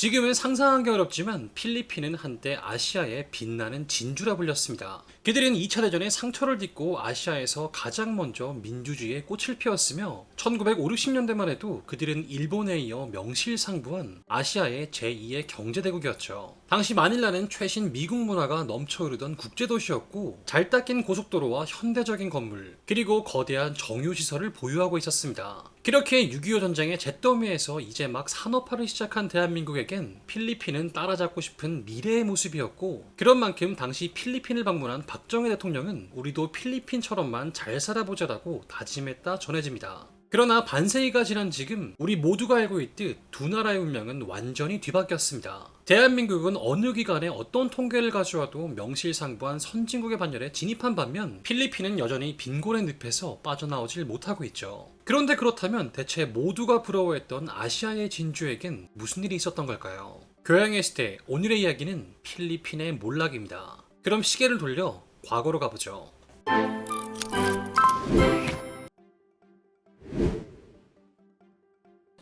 지금은 상상하기 어렵지만 필리핀은 한때 아시아의 빛나는 진주라 불렸습니다. 그들은 2차 대전에 상처를 딛고 아시아에서 가장 먼저 민주주의의 꽃을 피웠으며 1950, 60년대만 해도 그들은 일본에 이어 명실상부한 아시아의 제2의 경제대국이었죠. 당시 마닐라는 최신 미국 문화가 넘쳐 흐르던 국제도시였고 잘 닦인 고속도로와 현대적인 건물 그리고 거대한 정유시설을 보유하고 있었습니다. 그렇게 6.25 전쟁의 잿더미에서 이제 막 산업화를 시작한 대한민국에겐 필리핀은 따라잡고 싶은 미래의 모습이었고 그런 만큼 당시 필리핀을 방문한 박정희 대통령은 우리도 필리핀처럼만 잘 살아보자라고 다짐했다 전해집니다. 그러나 반세기가 지난 지금 우리 모두가 알고 있듯 두 나라의 운명은 완전히 뒤바뀌었습니다. 대한민국은 어느 기간에 어떤 통계를 가져와도 명실상부한 선진국의 반열에 진입한 반면 필리핀은 여전히 빈곤의 늪에서 빠져나오질 못하고 있죠. 그런데 그렇다면 대체 모두가 부러워했던 아시아의 진주에겐 무슨 일이 있었던 걸까요? 교양의 시대 오늘의 이야기는 필리핀의 몰락입니다. 그럼 시계를 돌려 과거로 가보죠.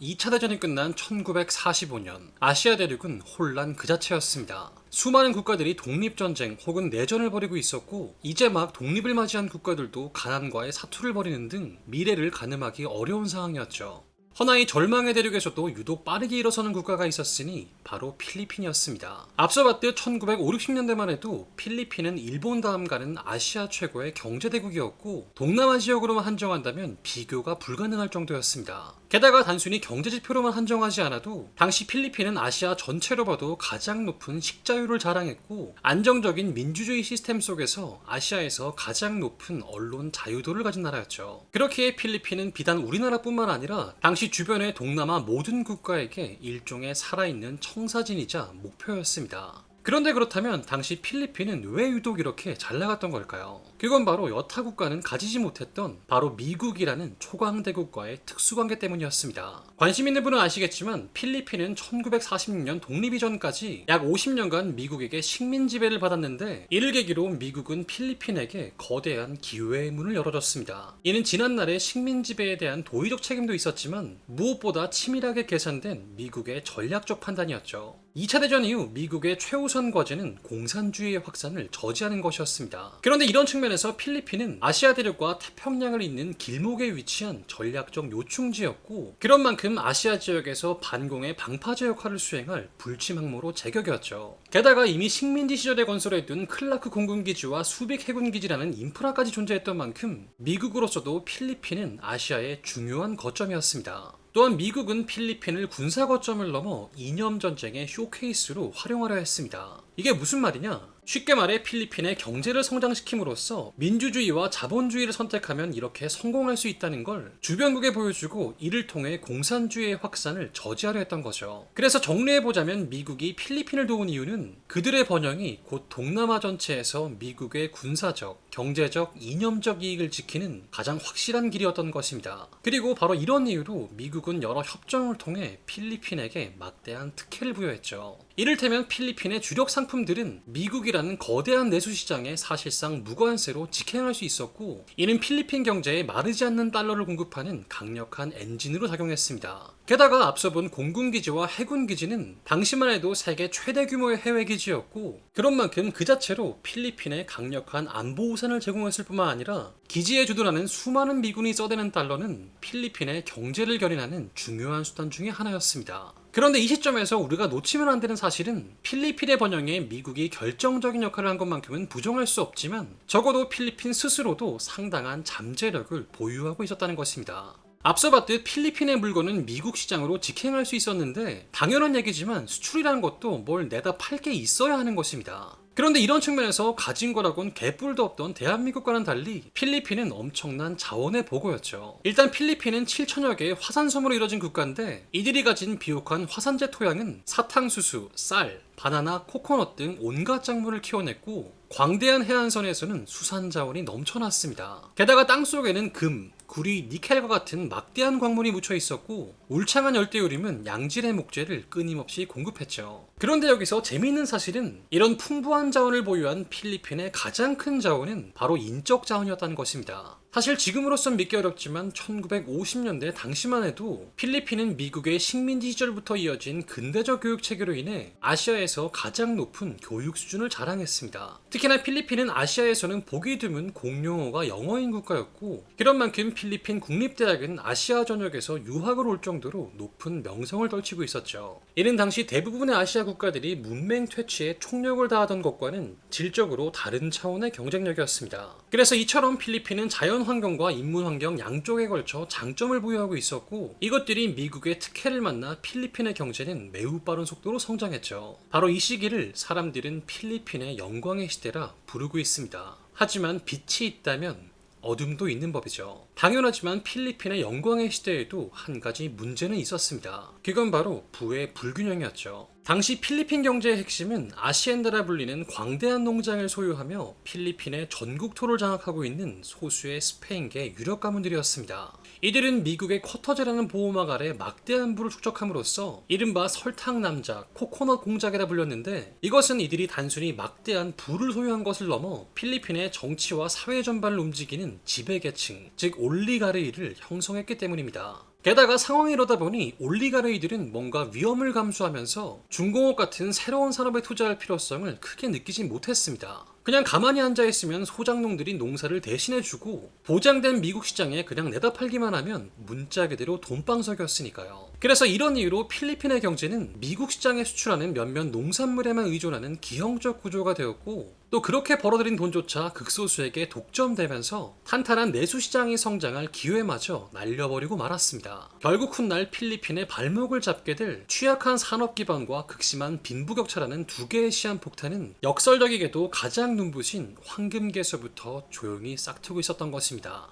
2차 대전이 끝난 1945년 아시아 대륙은 혼란 그 자체였습니다. 수많은 국가들이 독립전쟁 혹은 내전을 벌이고 있었고 이제 막 독립을 맞이한 국가들도 가난과의 사투를 벌이는 등 미래를 가늠하기 어려운 상황이었죠. 허나 이 절망의 대륙에서도 유독 빠르게 일어서는 국가가 있었으니 바로 필리핀이었습니다. 앞서 봤듯 1950, 60년대만 해도 필리핀은 일본 다음 가는 아시아 최고의 경제대국이었고 동남아 지역으로만 한정한다면 비교가 불가능할 정도였습니다. 게다가 단순히 경제 지표로만 한정하지 않아도 당시 필리핀은 아시아 전체로 봐도 가장 높은 식자율을 자랑했고 안정적인 민주주의 시스템 속에서 아시아에서 가장 높은 언론 자유도를 가진 나라였죠. 그렇기에 필리핀은 비단 우리나라뿐만 아니라 당시 주변의 동남아 모든 국가에게 일종의 살아있는 청사진이자 목표였습니다. 그런데 그렇다면 당시 필리핀은 왜 유독 이렇게 잘 나갔던 걸까요? 그건 바로 여타 국가는 가지지 못했던 바로 미국이라는 초강대국과의 특수관계 때문이었습니다. 관심 있는 분은 아시겠지만 필리핀은 1946년 독립 이전까지 약 50년간 미국에게 식민 지배를 받았는데 이를 계기로 미국은 필리핀에게 거대한 기회의 문을 열어줬습니다. 이는 지난날의 식민 지배에 대한 도의적 책임도 있었지만 무엇보다 치밀하게 계산된 미국의 전략적 판단이었죠. 2차 대전 이후 미국의 최우선 과제는 공산주의의 확산을 저지하는 것이었습니다. 그런데 이런 측면에서 필리핀은 아시아 대륙과 태평양을 잇는 길목에 위치한 전략적 요충지였고 그런 만큼 아시아 지역에서 반공의 방파제 역할을 수행할 불침 항모로 제격이었죠. 게다가 이미 식민지 시절에 건설해둔 클라크 공군기지와 수빅 해군기지라는 인프라까지 존재했던 만큼 미국으로서도 필리핀은 아시아의 중요한 거점이었습니다. 또한 미국은 필리핀을 군사 거점을 넘어 이념 전쟁의 쇼케이스로 활용하려 했습니다. 이게 무슨 말이냐? 쉽게 말해 필리핀의 경제를 성장시킴으로써 민주주의와 자본주의를 선택하면 이렇게 성공할 수 있다는 걸 주변국에 보여주고 이를 통해 공산주의의 확산을 저지하려 했던 거죠. 그래서 정리해보자면 미국이 필리핀을 도운 이유는 그들의 번영이 곧 동남아 전체에서 미국의 군사적, 경제적, 이념적 이익을 지키는 가장 확실한 길이었던 것입니다. 그리고 바로 이런 이유로 미국은 여러 협정을 통해 필리핀에게 막대한 특혜를 부여했죠. 이를테면 필리핀의 주력 상품들은 미국이라 는 거대한 내수 시장에 사실상 무관세로 직행할 수 있었고 이는 필리핀 경제에 마르지 않는 달러를 공급하는 강력한 엔진으로 작용했습니다. 게다가 앞서 본 공군기지와 해군기지는 당시만 해도 세계 최대 규모의 해외기지였고 그런 만큼 그 자체로 필리핀에 강력한 안보 우산을 제공했을 뿐만 아니라 기지에 주둔하는 수많은 미군이 써대는 달러는 필리핀의 경제를 견인하는 중요한 수단 중의 하나였습니다. 그런데 이 시점에서 우리가 놓치면 안 되는 사실은 필리핀의 번영에 미국이 결정적인 역할을 한 것만큼은 부정할 수 없지만 적어도 필리핀 스스로도 상당한 잠재력을 보유하고 있었다는 것입니다. 앞서 봤듯 필리핀의 물건은 미국 시장으로 직행할 수 있었는데 당연한 얘기지만 수출이라는 것도 뭘 내다 팔 게 있어야 하는 것입니다. 그런데 이런 측면에서 가진 거라곤 개뿔도 없던 대한민국과는 달리 필리핀은 엄청난 자원의 보고였죠. 일단 필리핀은 7천여 개의 화산섬으로 이뤄진 국가인데 이들이 가진 비옥한 화산재 토양은 사탕수수, 쌀, 바나나, 코코넛 등 온갖 작물을 키워냈고 광대한 해안선에서는 수산 자원이 넘쳐났습니다. 게다가 땅 속에는 금, 구리, 니켈과 같은 막대한 광물이 묻혀 있었고 울창한 열대우림은 양질의 목재를 끊임없이 공급했죠. 그런데 여기서 재미있는 사실은 이런 풍부한 자원을 보유한 필리핀의 가장 큰 자원은 바로 인적 자원이었다는 것입니다. 사실 지금으로선 믿기 어렵지만 1950년대 당시만 해도 필리핀은 미국의 식민지 시절부터 이어진 근대적 교육 체계로 인해 아시아에서 가장 높은 교육 수준을 자랑했습니다. 특히나 필리핀은 아시아에서는 보기 드문 공용어가 영어인 국가였고 그런 만큼 필리핀 국립대학은 아시아 전역에서 유학을 올 정도로 높은 명성을 떨치고 있었죠. 이는 당시 대부분의 아시아 국가들이 문맹 퇴치에 총력을 다하던 것과는 질적으로 다른 차원의 경쟁력이었습니다. 그래서 이처럼 필리핀은 자연 환경과 인문 환경 양쪽에 걸쳐 장점을 부여하고 있었고 이것들이 미국의 특혜를 만나 필리핀의 경제는 매우 빠른 속도로 성장했죠. 바로 이 시기를 사람들은 필리핀의 영광의 시대라 부르고 있습니다. 하지만 빛이 있다면 어둠도 있는 법이죠. 당연하지만 필리핀의 영광의 시대에도 한 가지 문제는 있었습니다. 그건 바로 부의 불균형이었죠. 당시 필리핀 경제의 핵심은 아시엔다라 불리는 광대한 농장을 소유하며 필리핀의 전국토를 장악하고 있는 소수의 스페인계 유력 가문들이었습니다. 이들은 미국의 쿼터제라는 보호막 아래 막대한 부를 축적함으로써 이른바 설탕 남자, 코코넛 공작이라 불렸는데 이것은 이들이 단순히 막대한 부를 소유한 것을 넘어 필리핀의 정치와 사회 전반을 움직이는 지배계층, 즉 올리가르이를 형성했기 때문입니다. 게다가 상황이 이러다 보니 올리가르이들은 뭔가 위험을 감수하면서 중공업 같은 새로운 산업에 투자할 필요성을 크게 느끼지 못했습니다. 그냥 가만히 앉아 있으면 소작농들이 농사를 대신해주고 보장된 미국 시장에 그냥 내다 팔기만 하면 문자 그대로 돈방석이었으니까요. 그래서 이런 이유로 필리핀의 경제는 미국 시장에 수출하는 몇몇 농산물에만 의존하는 기형적 구조가 되었고 또 그렇게 벌어들인 돈조차 극소수에게 독점되면서 탄탄한 내수 시장이 성장할 기회마저 날려버리고 말았습니다. 결국 훗날 필리핀의 발목을 잡게 될 취약한 산업 기반과 극심한 빈부격차라는 두 개의 시한폭탄은 역설적이게도 가장 눈부신 황금계서부터 조용히 싹트고 있었던 것입니다.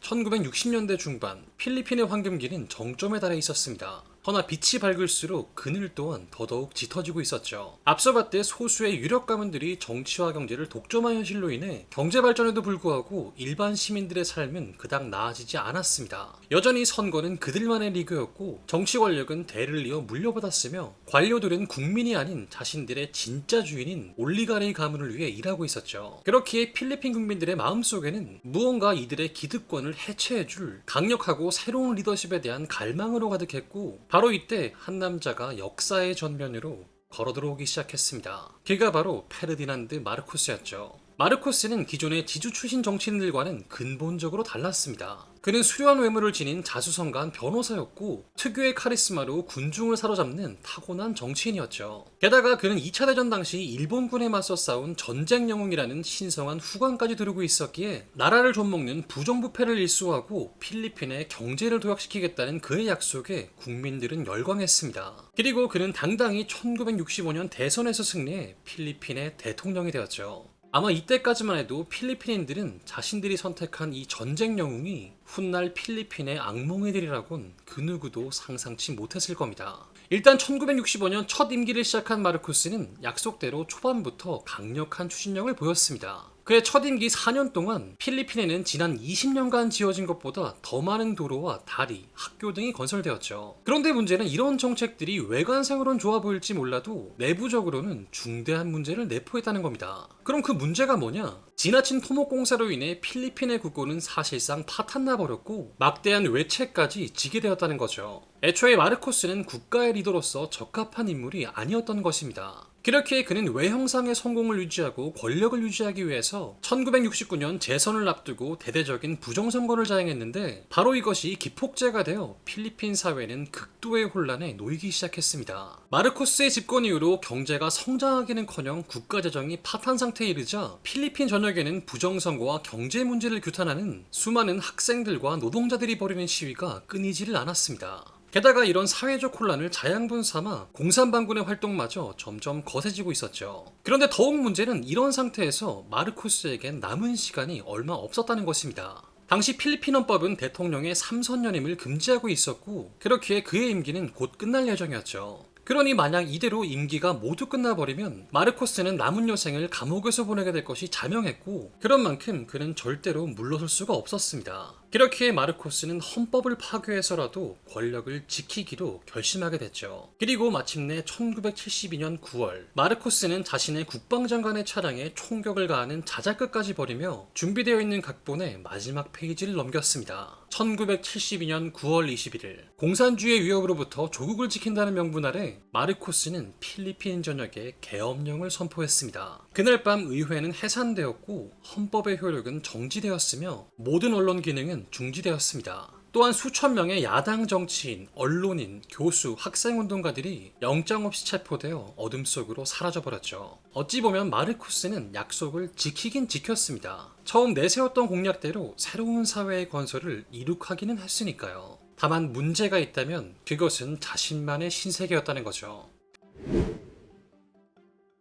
1960년대 중반 필리핀의 황금기는 정점에 달해 있었습니다. 허나 빛이 밝을수록 그늘 또한 더더욱 짙어지고 있었죠. 앞서 봤듯 소수의 유력 가문들이 정치와 경제를 독점한 현실로 인해 경제 발전에도 불구하고 일반 시민들의 삶은 그닥 나아지지 않았습니다. 여전히 선거는 그들만의 리그였고 정치 권력은 대를 이어 물려받았으며 관료들은 국민이 아닌 자신들의 진짜 주인인 올리가리 가문을 위해 일하고 있었죠. 그렇기에 필리핀 국민들의 마음속에는 무언가 이들의 기득권을 해체해줄 강력하고 새로운 리더십에 대한 갈망으로 가득했고 바로 이때 한 남자가 역사의 전면으로 걸어 들어오기 시작했습니다. 그가 바로 페르디난드 마르코스였죠. 마르코스는 기존의 지주 출신 정치인들과는 근본적으로 달랐습니다. 그는 수려한 외모를 지닌 자수성가한 변호사였고 특유의 카리스마로 군중을 사로잡는 타고난 정치인이었죠. 게다가 그는 2차 대전 당시 일본군에 맞서 싸운 전쟁 영웅이라는 신성한 후광까지 두르고 있었기에 나라를 좀먹는 부정부패를 일수하고 필리핀의 경제를 도약시키겠다는 그의 약속에 국민들은 열광했습니다. 그리고 그는 당당히 1965년 대선에서 승리해 필리핀의 대통령이 되었죠. 아마 이때까지만 해도 필리핀인들은 자신들이 선택한 이 전쟁 영웅이 훗날 필리핀의 악몽의 들이라곤 그 누구도 상상치 못했을 겁니다. 일단 1965년 첫 임기를 시작한 마르코스는 약속대로 초반부터 강력한 추진력을 보였습니다. 그의 첫 임기 4년 동안 필리핀에는 지난 20년간 지어진 것보다 더 많은 도로와 다리, 학교 등이 건설되었죠. 그런데 문제는 이런 정책들이 외관상으론 좋아 보일지 몰라도 내부적으로는 중대한 문제를 내포했다는 겁니다. 그럼 그 문제가 뭐냐? 지나친 토목 공사로 인해 필리핀의 국고는 사실상 파탄나 버렸고 막대한 외채까지 지게 되었다는 거죠. 애초에 마르코스는 국가의 리더로서 적합한 인물이 아니었던 것입니다. 그렇게 그는 외형상의 성공을 유지하고 권력을 유지하기 위해서 1969년 재선을 앞두고 대대적인 부정선거를 자행했는데 바로 이것이 기폭제가 되어 필리핀 사회는 극도의 혼란에 놓이기 시작했습니다. 마르코스의 집권 이후로 경제가 성장하기는커녕 국가 재정이 파탄 상태에 이르자 필리핀 전역에는 부정선거와 경제 문제를 규탄하는 수많은 학생들과 노동자들이 벌이는 시위가 끊이지를 않았습니다. 게다가 이런 사회적 혼란을 자양분 삼아 공산반군의 활동마저 점점 거세지고 있었죠. 그런데 더욱 문제는 이런 상태에서 마르코스에겐 남은 시간이 얼마 없었다는 것입니다. 당시 필리핀 헌법은 대통령의 3선 연임을 금지하고 있었고 그렇기에 그의 임기는 곧 끝날 예정이었죠. 그러니 만약 이대로 임기가 모두 끝나버리면 마르코스는 남은 여생을 감옥에서 보내게 될 것이 자명했고 그런 만큼 그는 절대로 물러설 수가 없었습니다. 그렇기에 마르코스는 헌법을 파괴해서라도 권력을 지키기로 결심하게 됐죠. 그리고 마침내 1972년 9월 마르코스는 자신의 국방장관의 차량에 총격을 가하는 자작극까지 벌이며 준비되어 있는 각본의 마지막 페이지를 넘겼습니다. 1972년 9월 21일 공산주의 위협으로부터 조국을 지킨다는 명분 아래 마르코스는 필리핀 전역에 계엄령을 선포했습니다. 그날 밤 의회는 해산되었고 헌법의 효력은 정지되었으며 모든 언론 기능은 중지되었습니다. 또한 수천 명의 야당 정치인, 언론인, 교수, 학생운동가들이 영장 없이 체포되어 어둠 속으로 사라져버렸죠. 어찌 보면 마르코스는 약속을 지키긴 지켰습니다. 처음 내세웠던 공약대로 새로운 사회의 건설을 이룩하기는 했으니까요. 다만 문제가 있다면 그것은 자신만의 신세계였다는 거죠.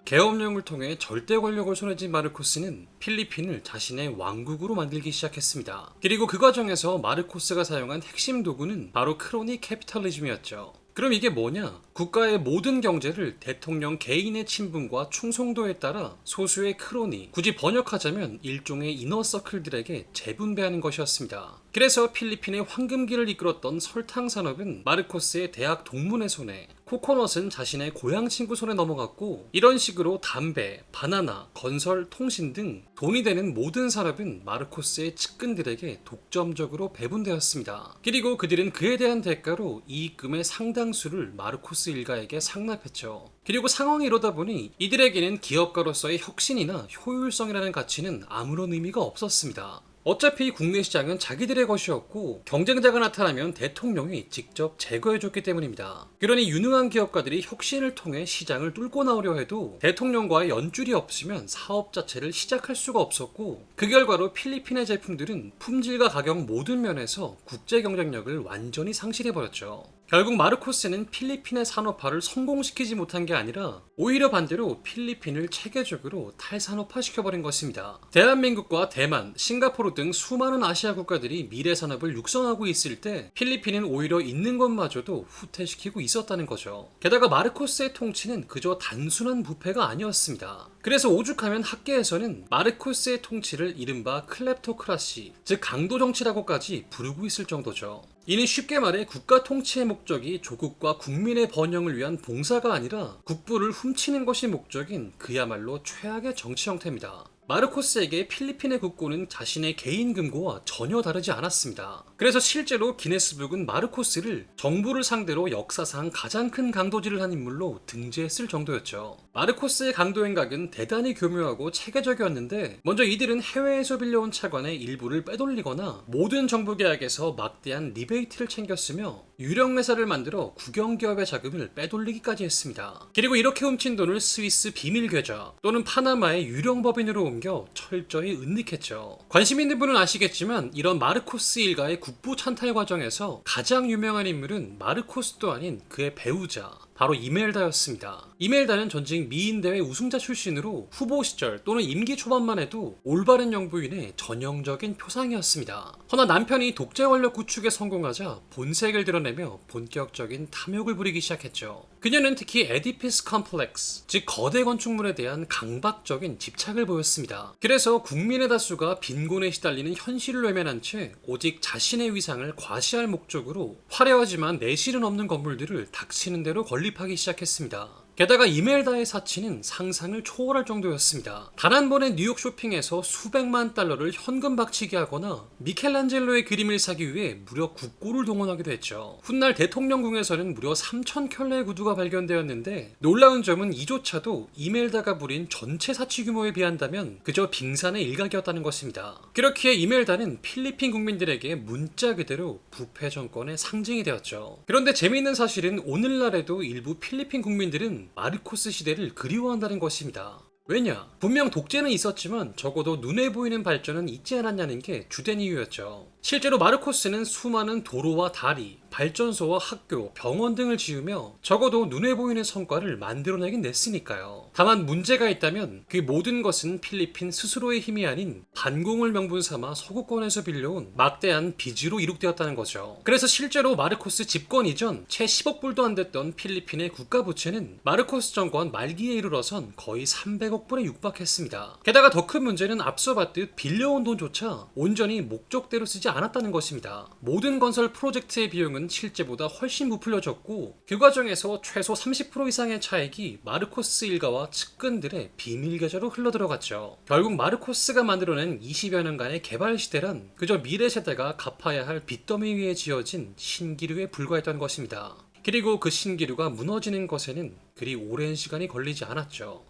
계엄령을 통해 절대 권력을 손에 쥔 마르코스는 필리핀을 자신의 왕국으로 만들기 시작했습니다. 그리고 그 과정에서 마르코스가 사용한 핵심 도구는 바로 크로니 캐피탈리즘이었죠. 그럼 이게 뭐냐? 국가의 모든 경제를 대통령 개인의 친분과 충성도에 따라 소수의 크로니, 굳이 번역하자면 일종의 이너서클들에게 재분배하는 것이었습니다. 그래서 필리핀의 황금기를 이끌었던 설탕 산업은 마르코스의 대학 동문의 손에, 코코넛은 자신의 고향 친구 손에 넘어갔고 이런 식으로 담배, 바나나, 건설, 통신 등 돈이 되는 모든 산업은 마르코스의 측근들에게 독점적으로 배분되었습니다. 그리고 그들은 그에 대한 대가로 이익금의 상당수를 마르코 스 일가에게 상납했죠. 그리고 상황이 이러다 보니 이들에게는 기업가로서의 혁신이나 효율성이라는 가치는 아무런 의미가 없었습니다. 어차피 국내 시장은 자기들의 것이었고 경쟁자가 나타나면 대통령이 직접 제거해줬기 때문입니다. 그러니 유능한 기업가들이 혁신을 통해 시장을 뚫고 나오려 해도 대통령과의 연줄이 없으면 사업 자체를 시작할 수가 없었고 그 결과로 필리핀의 제품들은 품질과 가격 모든 면에서 국제 경쟁력을 완전히 상실해버렸죠. 결국 마르코스는 필리핀의 산업화를 성공시키지 못한 게 아니라 오히려 반대로 필리핀을 체계적으로 탈산업화 시켜버린 것입니다. 대한민국과 대만, 싱가포르 등 수많은 아시아 국가들이 미래 산업을 육성하고 있을 때 필리핀은 오히려 있는 것마저도 후퇴시키고 있었다는 거죠. 게다가 마르코스의 통치는 그저 단순한 부패가 아니었습니다. 그래서 오죽하면 학계에서는 마르코스의 통치를 이른바 클랩토크라시, 즉 강도 정치라고까지 부르고 있을 정도죠. 이는 쉽게 말해 국가 통치의 목적이 조국과 국민의 번영을 위한 봉사가 아니라 국부를 훔치는 것이 목적인 그야말로 최악의 정치 형태입니다. 마르코스에게 필리핀의 국고는 자신의 개인 금고와 전혀 다르지 않았습니다. 그래서 실제로 기네스북은 마르코스를 정부를 상대로 역사상 가장 큰 강도질을 한 인물로 등재했을 정도였죠. 마르코스의 강도 행각은 대단히 교묘하고 체계적이었는데 먼저 이들은 해외에서 빌려온 차관의 일부를 빼돌리거나 모든 정부 계약에서 막대한 리베이트를 챙겼으며 유령 회사를 만들어 국영 기업의 자금을 빼돌리기까지 했습니다. 그리고 이렇게 훔친 돈을 스위스 비밀 계좌 또는 파나마의 유령 법인으로 옮겨 철저히 은닉했죠. 관심 있는 분은 아시겠지만 이런 마르코스 일가의 국부 찬탈 과정에서 가장 유명한 인물은 마르코스도 아닌 그의 배우자 바로 이멜다였습니다. 이멜다는 전직 미인대회 우승자 출신으로 후보 시절 또는 임기 초반만 해도 올바른 영부인의 전형적인 표상이었습니다. 허나 남편이 독재 권력 구축에 성공하자 본색을 드러내며 본격적인 탐욕을 부리기 시작했죠. 그녀는 특히 에디피스 컴플렉스, 즉 거대 건축물에 대한 강박적인 집착을 보였습니다. 그래서 국민의 다수가 빈곤에 시달리는 현실을 외면한 채 오직 자신의 위상을 과시할 목적으로 화려하지만 내실은 없는 건물들을 닥치는 대로 건립 하기 시작했습니다. 게다가 이멜다의 사치는 상상을 초월할 정도였습니다. 단 한 번의 뉴욕 쇼핑에서 수백만 달러를 현금 박치기 하거나 미켈란젤로의 그림을 사기 위해 무려 국고를 동원하기도 했죠. 훗날 대통령궁에서는 무려 3천 켤레의 구두가 발견되었는데 놀라운 점은 이조차도 이멜다가 부린 전체 사치 규모에 비한다면 그저 빙산의 일각이었다는 것입니다. 그렇기에 이멜다는 필리핀 국민들에게 문자 그대로 부패 정권의 상징이 되었죠. 그런데 재미있는 사실은 오늘날에도 일부 필리핀 국민들은 마르코스 시대를 그리워한다는 것입니다. 왜냐? 분명 독재는 있었지만 적어도 눈에 보이는 발전은 있지 않았냐는 게 주된 이유였죠. 실제로 마르코스는 수많은 도로와 다리, 발전소와 학교, 병원 등을 지으며 적어도 눈에 보이는 성과를 만들어내긴 냈으니까요. 다만 문제가 있다면 그 모든 것은 필리핀 스스로의 힘이 아닌 반공을 명분 삼아 서구권에서 빌려온 막대한 빚으로 이룩되었다는 거죠. 그래서 실제로 마르코스 집권 이전 채 10억 불도 안 됐던 필리핀의 국가 부채는 마르코스 정권 말기에 이르러선 거의 300억 불에 육박했습니다. 게다가 더 큰 문제는 앞서 봤듯 빌려온 돈조차 온전히 목적대로 쓰지 않았다는 것입니다. 모든 건설 프로젝트의 비용은 실제보다 훨씬 부풀려졌고 그 과정에서 최소 30% 이상의 차익이 마르코스 일가와 측근들의 비밀 계좌로 흘러들어갔죠. 결국 마르코스가 만들어낸 20여 년간의 개발 시대란 그저 미래 세대가 갚아야 할 빚더미 위에 지어진 신기류에 불과했던 것입니다. 그리고 그 신기류가 무너지는 것에는 그리 오랜 시간이 걸리지 않았죠.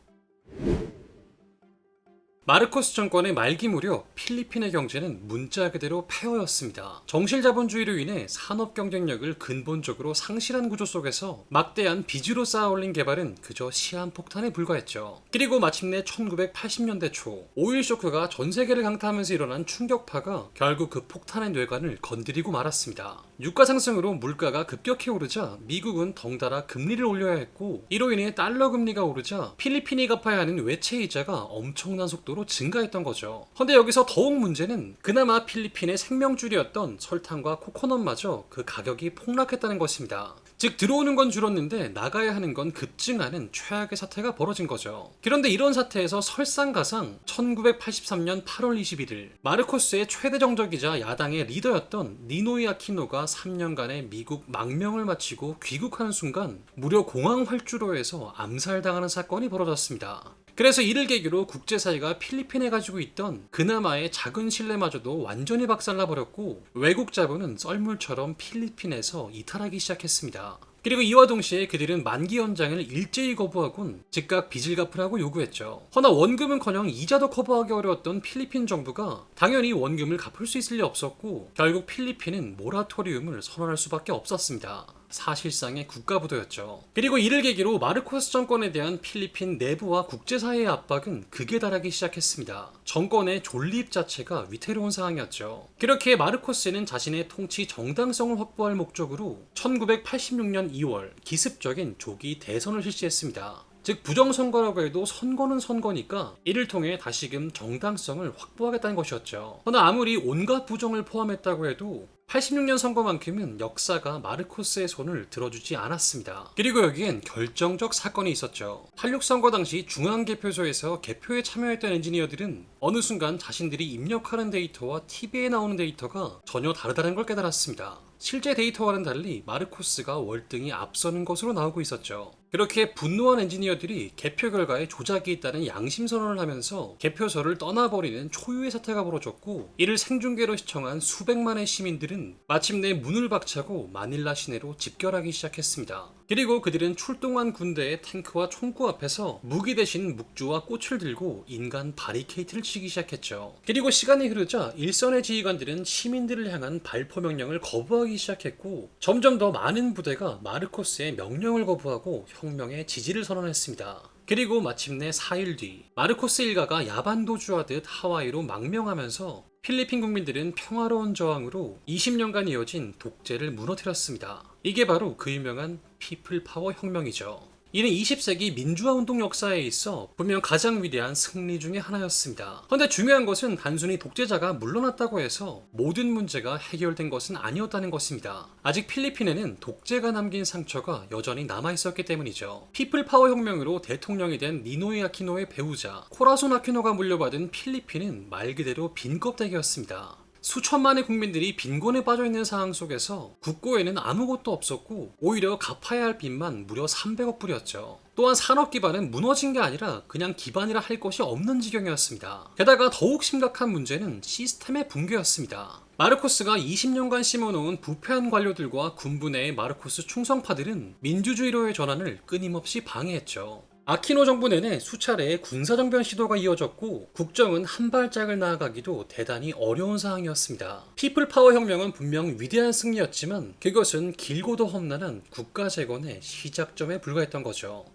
마르코스 정권의 말기 무렵 필리핀의 경제는 문자 그대로 폐허였습니다. 정실자본주의로 인해 산업 경쟁력을 근본적으로 상실한 구조 속에서 막대한 빚으로 쌓아올린 개발은 그저 시한폭탄에 불과했죠. 그리고 마침내 1980년대 초 오일 쇼크가 전 세계를 강타하면서 일어난 충격파가 결국 그 폭탄의 뇌관을 건드리고 말았습니다. 유가 상승으로 물가가 급격히 오르자 미국은 덩달아 금리를 올려야 했고 이로 인해 달러 금리가 오르자 필리핀이 갚아야 하는 외채 이자가 엄청난 속도로 증가했던 거죠. 근데 여기서 더욱 문제는 그나마 필리핀의 생명줄이었던 설탕과 코코넛마저 그 가격이 폭락했다는 것입니다. 즉 들어오는 건 줄었는데 나가야 하는 건 급증하는 최악의 사태가 벌어진 거죠. 그런데 이런 사태에서 설상가상 1983년 8월 21일 마르코스의 최대 정적이자 야당의 리더였던 니노이 아키노가 3년간의 미국 망명을 마치고 귀국하는 순간 무려 공항 활주로에서 암살당하는 사건이 벌어졌습니다. 그래서 이를 계기로 국제사회가 필리핀에 가지고 있던 그나마의 작은 신뢰마저도 완전히 박살나 버렸고 외국 자본은 썰물처럼 필리핀에서 이탈하기 시작했습니다. 그리고 이와 동시에 그들은 만기 연장을 일제히 거부하곤 즉각 빚을 갚으라고 요구했죠. 허나 원금은커녕 이자도 커버하기 어려웠던 필리핀 정부가 당연히 원금을 갚을 수 있을 리 없었고 결국 필리핀은 모라토리움을 선언할 수밖에 없었습니다. 사실상의 국가부도였죠. 그리고 이를 계기로 마르코스 정권에 대한 필리핀 내부와 국제사회의 압박은 극에 달하기 시작했습니다. 정권의 존립 자체가 위태로운 상황이었죠. 그렇게 마르코스는 자신의 통치 정당성을 확보할 목적으로 1986년 2월 기습적인 조기 대선을 실시했습니다. 즉 부정선거라고 해도 선거는 선거니까 이를 통해 다시금 정당성을 확보하겠다는 것이었죠. 그러나 아무리 온갖 부정을 포함했다고 해도 86년 선거만큼은 역사가 마르코스의 손을 들어주지 않았습니다. 그리고 여기엔 결정적 사건이 있었죠. 86 선거 당시 중앙개표소에서 개표에 참여했던 엔지니어들은 어느 순간 자신들이 입력하는 데이터와 TV에 나오는 데이터가 전혀 다르다는 걸 깨달았습니다. 실제 데이터와는 달리 마르코스가 월등히 앞서는 것으로 나오고 있었죠. 그렇게 분노한 엔지니어들이 개표 결과에 조작이 있다는 양심 선언을 하면서 개표소를 떠나버리는 초유의 사태가 벌어졌고 이를 생중계로 시청한 수백만의 시민들은 마침내 문을 박차고 마닐라 시내로 집결하기 시작했습니다. 그리고 그들은 출동한 군대의 탱크와 총구 앞에서 무기 대신 묵주와 꽃을 들고 인간 바리케이트를 치기 시작했죠. 그리고 시간이 흐르자 일선의 지휘관들은 시민들을 향한 발포 명령을 거부하기 시작했고 점점 더 많은 부대가 마르코스의 명령을 거부하고 혁명의 지지를 선언했습니다. 그리고 마침내 4일 뒤 마르코스 일가가 야반도주하듯 하와이로 망명하면서 필리핀 국민들은 평화로운 저항으로 20년간 이어진 독재를 무너뜨렸습니다. 이게 바로 그 유명한 피플 파워 혁명이죠. 이는 20세기 민주화 운동 역사에 있어 분명 가장 위대한 승리 중의 하나였습니다. 그런데 중요한 것은 단순히 독재자가 물러났다고 해서 모든 문제가 해결된 것은 아니었다는 것입니다. 아직 필리핀에는 독재가 남긴 상처가 여전히 남아 있었기 때문이죠. 피플 파워 혁명으로 대통령이 된 니노이 아키노의 배우자 코라손 아키노가 물려받은 필리핀은 말 그대로 빈 껍데기였습니다. 수천만의 국민들이 빈곤에 빠져 있는 상황 속에서 국고에는 아무것도 없었고 오히려 갚아야 할 빚만 무려 300억 불이었죠. 또한 산업 기반은 무너진 게 아니라 그냥 기반이라 할 것이 없는 지경이었습니다. 게다가 더욱 심각한 문제는 시스템의 붕괴였습니다. 마르코스가 20년간 심어놓은 부패한 관료들과 군부 내의 마르코스 충성파들은 민주주의로의 전환을 끊임없이 방해했죠. 아키노 정부 내내 수차례의 군사정변 시도가 이어졌고 국정은 한 발짝을 나아가기도 대단히 어려운 상황이었습니다. 피플 파워 혁명은 분명 위대한 승리였지만 그것은 길고도 험난한 국가 재건의 시작점에 불과했던 거죠.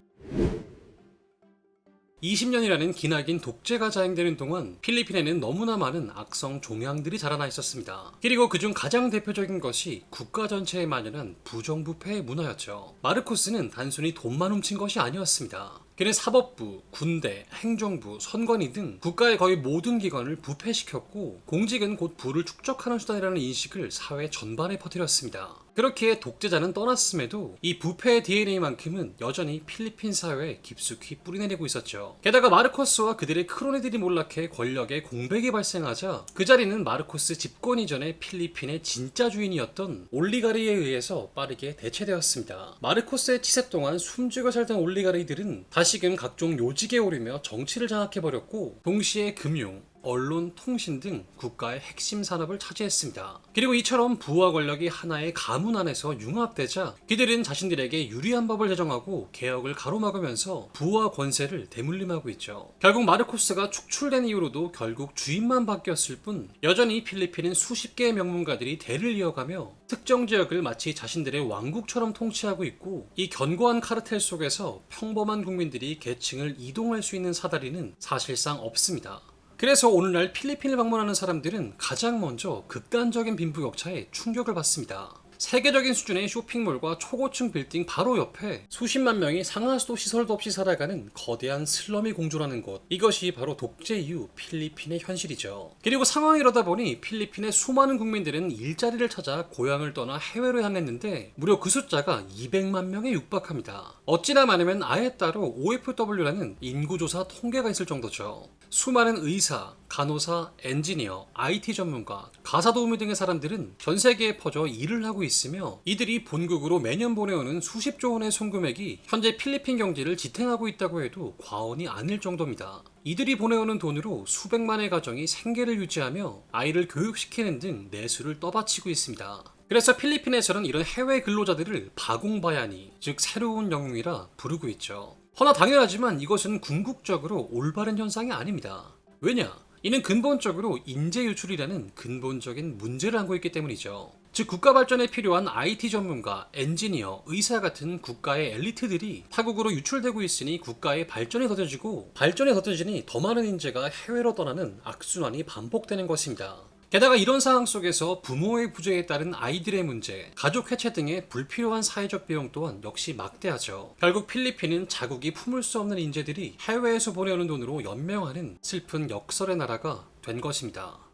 20년이라는 기나긴 독재가 자행되는 동안 필리핀에는 너무나 많은 악성 종양들이 자라나 있었습니다. 그리고 그중 가장 대표적인 것이 국가 전체에 만연한 부정부패의 문화였죠. 마르코스는 단순히 돈만 훔친 것이 아니었습니다. 그는 사법부, 군대, 행정부, 선관위 등 국가의 거의 모든 기관을 부패시켰고 공직은 곧 부를 축적하는 수단이라는 인식을 사회 전반에 퍼뜨렸습니다. 그렇기에 독재자는 떠났음에도 이 부패의 DNA만큼은 여전히 필리핀 사회에 깊숙이 뿌리내리고 있었죠. 게다가 마르코스와 그들의 크로네들이 몰락해 권력의 공백이 발생하자 그 자리는 마르코스 집권 이전에 필리핀의 진짜 주인이었던 올리가리에 의해서 빠르게 대체되었습니다. 마르코스의 치세 동안 숨죽여 살던 올리가리들은 다시금 각종 요직에 오르며 정치를 장악해버렸고 동시에 금융, 언론, 통신 등 국가의 핵심 산업을 차지했습니다. 그리고 이처럼 부와 권력이 하나의 가문 안에서 융합되자 그들은 자신들에게 유리한 법을 제정하고 개혁을 가로막으면서 부와 권세를 대물림하고 있죠. 결국 마르코스가 축출된 이후로도 결국 주인만 바뀌었을 뿐 여전히 필리핀은 수십 개의 명문가들이 대를 이어가며 특정 지역을 마치 자신들의 왕국처럼 통치하고 있고 이 견고한 카르텔 속에서 평범한 국민들이 계층을 이동할 수 있는 사다리는 사실상 없습니다. 그래서 오늘날 필리핀을 방문하는 사람들은 가장 먼저 극단적인 빈부격차에 충격을 받습니다. 세계적인 수준의 쇼핑몰과 초고층 빌딩 바로 옆에 수십만 명이 상하수도 시설도 없이 살아가는 거대한 슬럼이 공존하는 곳. 이것이 바로 독재 이후 필리핀의 현실이죠. 그리고 상황이 이러다 보니 필리핀의 수많은 국민들은 일자리를 찾아 고향을 떠나 해외로 향했는데 무려 그 숫자가 200만 명에 육박합니다. 어찌나 많으면 아예 따로 OFW라는 인구조사 통계가 있을 정도죠. 수많은 의사, 간호사, 엔지니어, IT 전문가, 가사 도우미 등의 사람들은 전 세계에 퍼져 일을 하고 있 으며 이들이 본국으로 매년 보내오는 수십조 원의 송금액이 현재 필리핀 경제를 지탱하고 있다고 해도 과언이 아닐 정도입니다. 이들이 보내오는 돈으로 수백만의 가정이 생계를 유지하며 아이를 교육시키는 등 내수를 떠받치고 있습니다. 그래서 필리핀에서는 이런 해외 근로자들을 바공바야니, 즉 새로운 영웅이라 부르고 있죠. 허나 당연하지만 이것은 궁극적으로 올바른 현상이 아닙니다. 왜냐? 이는 근본적으로 인재 유출이라는 근본적인 문제를 안고 있기 때문이죠. 즉 국가 발전에 필요한 IT 전문가, 엔지니어, 의사 같은 국가의 엘리트들이 타국으로 유출되고 있으니 국가의 발전이 더뎌지고 발전이 더뎌지니 더 많은 인재가 해외로 떠나는 악순환이 반복되는 것입니다. 게다가 이런 상황 속에서 부모의 부재에 따른 아이들의 문제, 가족 해체 등의 불필요한 사회적 비용 또한 역시 막대하죠. 결국 필리핀은 자국이 품을 수 없는 인재들이 해외에서 보내오는 돈으로 연명하는 슬픈 역설의 나라가 된 것입니다.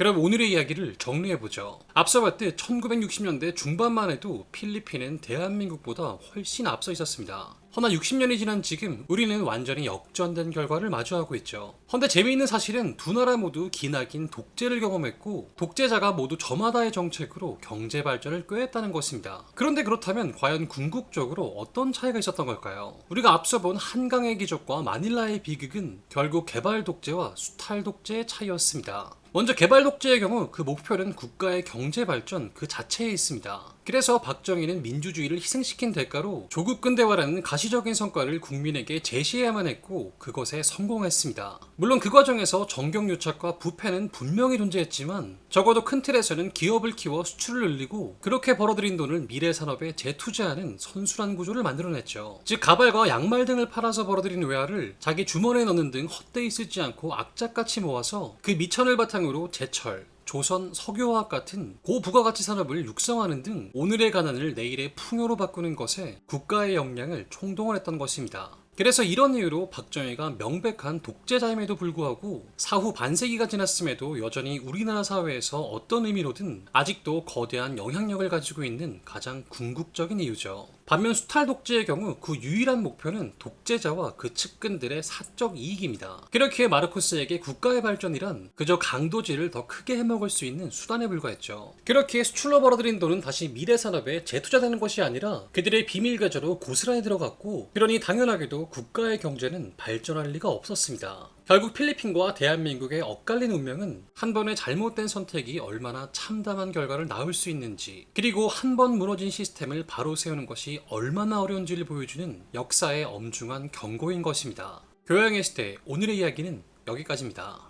그럼 오늘의 이야기를 정리해보죠. 앞서 봤듯 1960년대 중반만 해도 필리핀은 대한민국보다 훨씬 앞서 있었습니다. 허나 60년이 지난 지금 우리는 완전히 역전된 결과를 마주하고 있죠. 헌데 재미있는 사실은 두 나라 모두 기나긴 독재를 경험했고 독재자가 모두 저마다의 정책으로 경제 발전을 꾀했다는 것입니다. 그런데 그렇다면 과연 궁극적으로 어떤 차이가 있었던 걸까요? 우리가 앞서 본 한강의 기적과 마닐라의 비극은 결국 개발 독재와 수탈 독재의 차이였습니다. 먼저 개발 독재의 경우 그 목표는 국가의 경제 발전 그 자체에 있습니다. 그래서 박정희는 민주주의를 희생시킨 대가로 조국 근대화라는 가시 적인 성과를 국민에게 제시해야만 했고 그것에 성공했습니다. 물론 그 과정에서 정경유착과 부패는 분명히 존재했지만 적어도 큰 틀에서는 기업을 키워 수출을 늘리고 그렇게 벌어들인 돈을 미래 산업에 재투자하는 선순환 구조를 만들어냈죠. 즉 가발과 양말 등을 팔아서 벌어들인 외화를 자기 주머니에 넣는 등 헛되이 쓰지 않고 악착같이 모아서 그 미천을 바탕으로 제철, 조선, 석유화학 같은 고부가가치 산업을 육성하는 등 오늘의 가난을 내일의 풍요로 바꾸는 것에 국가의 역량을 총동원했던 것입니다. 그래서 이런 이유로 박정희가 명백한 독재자임에도 불구하고 사후 반세기가 지났음에도 여전히 우리나라 사회에서 어떤 의미로든 아직도 거대한 영향력을 가지고 있는 가장 궁극적인 이유죠. 반면 수탈 독재의 경우 그 유일한 목표는 독재자와 그 측근들의 사적 이익입니다. 그렇기에 마르코스에게 국가의 발전이란 그저 강도질을 더 크게 해먹을 수 있는 수단에 불과했죠. 그렇기에 수출로 벌어들인 돈은 다시 미래 산업에 재투자되는 것이 아니라 그들의 비밀 계좌로 고스란히 들어갔고 그러니 당연하게도 국가의 경제는 발전할 리가 없었습니다. 결국 필리핀과 대한민국의 엇갈린 운명은 한 번의 잘못된 선택이 얼마나 참담한 결과를 낳을 수 있는지, 그리고 한 번 무너진 시스템을 바로 세우는 것이 얼마나 어려운지를 보여주는 역사의 엄중한 경고인 것입니다. 교양의 시대 오늘의 이야기는 여기까지입니다.